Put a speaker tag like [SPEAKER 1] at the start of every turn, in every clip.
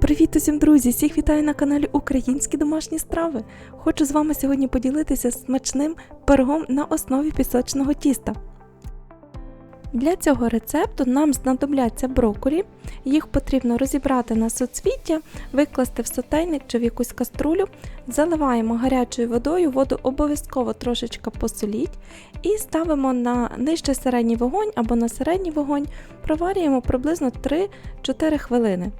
[SPEAKER 1] Привіт усім, друзі! Всіх вітаю на каналі Українські домашні страви. Хочу з вами сьогодні поділитися смачним пирогом на основі пісочного тіста. Для цього рецепту нам знадобляться брокколі. Їх потрібно розібрати на соцвіття, викласти в сотейник чи в якусь каструлю, заливаємо гарячою водою, воду обов'язково трошечки посоліть і ставимо на нижче середній вогонь або на середній вогонь, проварюємо приблизно 3-4 хвилини.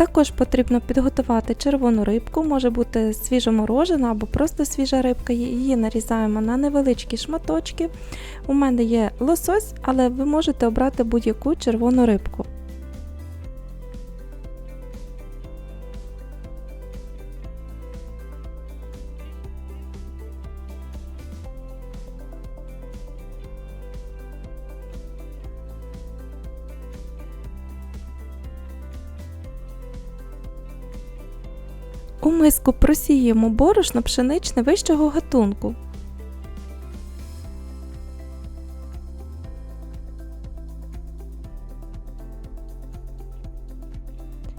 [SPEAKER 1] Також потрібно підготувати червону рибку, може бути свіжоморожена або просто свіжа рибка. Її нарізаємо на невеличкі шматочки. У мене є лосось, але ви можете обрати будь-яку червону рибку. У миску просіємо борошно пшеничне вищого гатунку.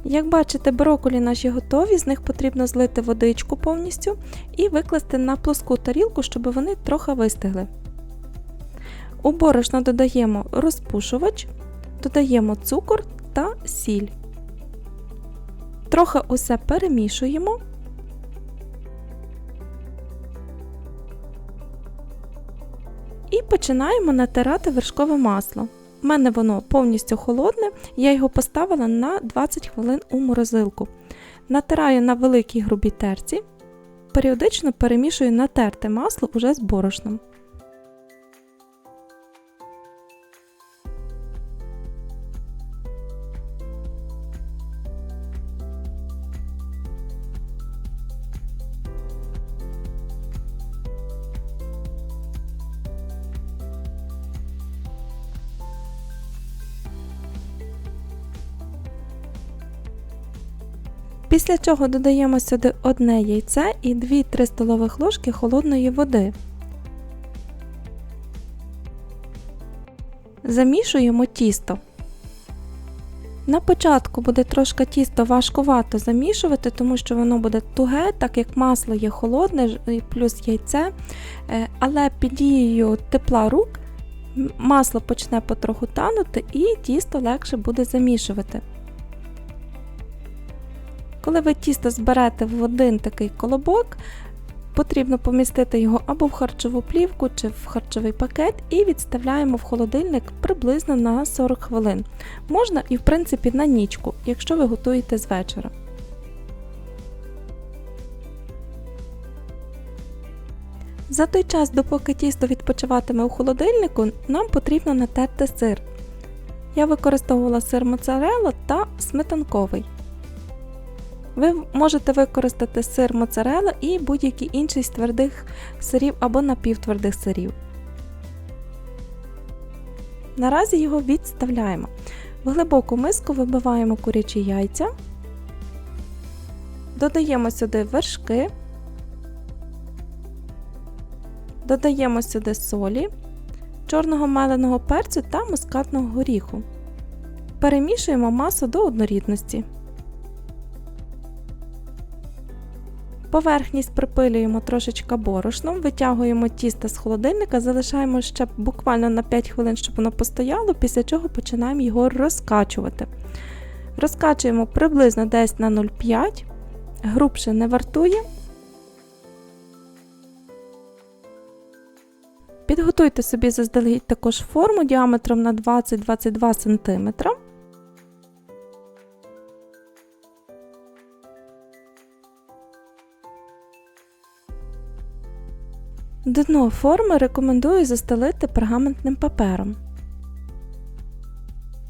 [SPEAKER 1] Як бачите, брокколі наші готові, з них потрібно злити водичку повністю і викласти на плоску тарілку, щоб вони трохи вистигли. У борошно додаємо розпушувач, додаємо цукор та сіль. Трохи усе перемішуємо. І починаємо натирати вершкове масло. У мене воно повністю холодне, я його поставила на 20 хвилин у морозилку. Натираю на великій грубій терці, періодично перемішую натерте масло уже з борошном. Після цього додаємо сюди одне яйце і 2-3 столових ложки холодної води. Замішуємо тісто. На початку буде трошки тісто важкувато замішувати, тому що воно буде туге, так як масло є холодне, плюс яйце, е, але під дією тепла рук масло почне потроху танути і тісто легше буде замішувати. Коли ви тісто зберете в один такий колобок, потрібно помістити його або в харчову плівку чи в харчовий пакет і відставляємо в холодильник приблизно на 40 хвилин. Можна і в принципі на нічку, якщо ви готуєте з вечора. За той час, допоки тісто відпочиватиме у холодильнику, нам потрібно натерти сир. Я використовувала сир моцарелла та сметанковий. Ви можете використати сир моцарелла і будь-який інший з твердих сирів або напівтвердих сирів. Наразі його відставляємо. В глибоку миску вибиваємо курячі яйця, додаємо сюди вершки, додаємо сюди солі, чорного меленого перцю та мускатного горіху. Перемішуємо масу до однорідності. Поверхність припилюємо трошечки борошном, витягуємо тісто з холодильника, залишаємо ще буквально на 5 хвилин, щоб воно постояло, після чого починаємо його розкачувати. Розкачуємо приблизно десь на 0,5, грубше не вартує. Підготуйте собі заздалегідь також форму діаметром на 20-22 см. Дно форми рекомендую застелити пергаментним папером.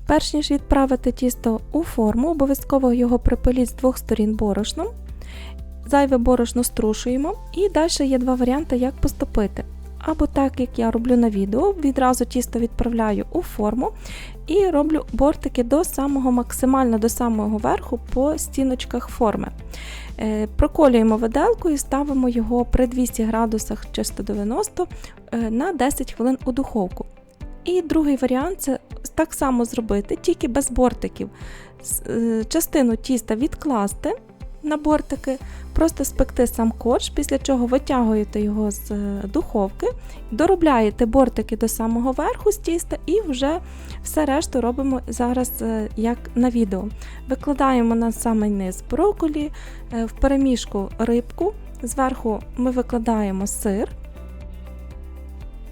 [SPEAKER 1] Перш ніж відправити тісто у форму, обов'язково його припиліть з двох сторін борошном. Зайве борошно струшуємо, і далі є два варіанти, як поступити. Або так, як я роблю на відео, відразу тісто відправляю у форму і роблю бортики до самого максимально до самого верху по стіночках форми. Е, Проколюємо виделкою, ставимо його при 200 градусах чи 190 е, на 10 хвилин у духовку. І другий варіант це так само зробити, тільки без бортиків. Е, Частину тіста відкласти на бортики, просто спекти сам корж, після чого витягуєте його з е, духовки, доробляєте бортики до самого верху з тіста і вже все решту робимо зараз е, як на відео. Викладаємо на самий низ брокколі, е, в перемішку рибку, зверху ми викладаємо сир.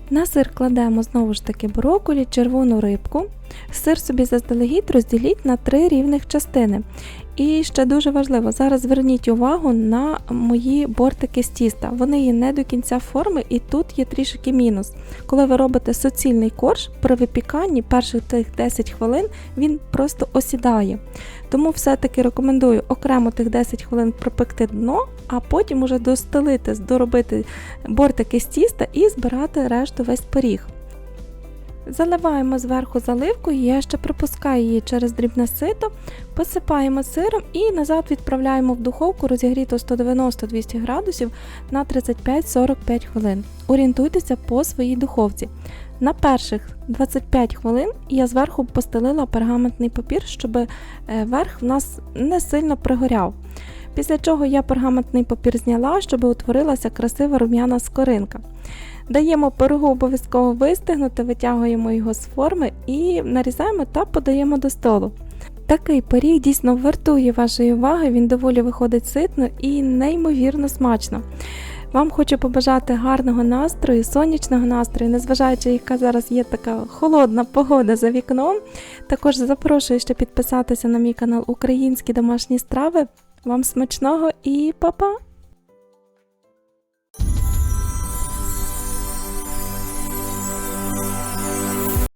[SPEAKER 1] На сир кладемо знову ж таки брокколі, червону рибку. Сир собі заздалегідь розділіть на три рівних частини. І ще дуже важливо, зараз зверніть увагу на мої бортики з тіста. Вони є не до кінця форми, і тут є трішки мінус. Коли ви робите суцільний корж, при випіканні перших тих 10 хвилин він просто осідає. Тому все-таки рекомендую окремо тих 10 хвилин пропекти дно, а потім уже достелити, доробити бортики з тіста і збирати решту весь пиріг. Заливаємо зверху заливкою, я ще пропускаю її через дрібне сито, посипаємо сиром і назад відправляємо в духовку розігріту 190-200 градусів на 35-45 хвилин. Орієнтуйтеся по своїй духовці. На перших 25 хвилин я зверху постелила пергаментний папір, щоб е, верх в нас не сильно пригоряв. Після чого я пергаментний папір зняла, щоб утворилася красива рум'яна скоринка. Даємо пирогу обов'язково вистигнути, витягуємо його з форми і нарізаємо та подаємо до столу. Такий пиріг дійсно вартує вашої уваги, він доволі виходить ситно і неймовірно смачно. Вам хочу побажати гарного настрою, сонячного настрою, незважаючи, яка зараз є така холодна погода за вікном. Також запрошую ще підписатися на мій канал Українські домашні страви. Вам смачного і па-па!